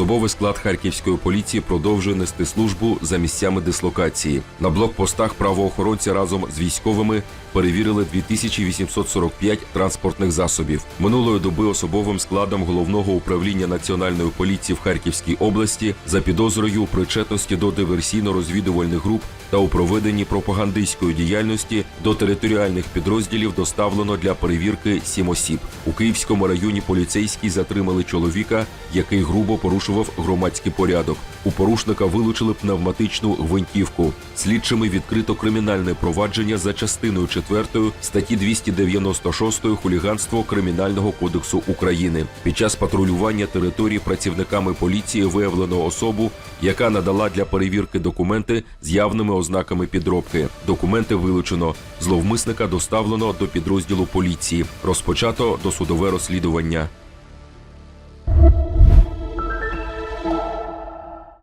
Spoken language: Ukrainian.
Особовий склад харківської поліції продовжує нести службу за місцями дислокації. На блокпостах правоохоронці разом з військовими перевірили 2845 транспортних засобів. Минулої доби особовим складом головного управління національної поліції в Харківській області за підозрою у причетності до диверсійно-розвідувальних груп та у проведенні пропагандистської діяльності до територіальних підрозділів доставлено для перевірки сім осіб. У Київському районі поліцейські затримали чоловіка, який грубо порушував громадський порядок. У порушника вилучили пневматичну гвинтівку. Слідчими відкрито кримінальне провадження за частиною 4 статті 296 хуліганство Кримінального кодексу України. Під час патрулювання території працівниками поліції виявлено особу, яка надала для перевірки документи з явними ознаками підробки. Документи вилучено. Зловмисника доставлено до підрозділу поліції. Розпочато досудове розслідування.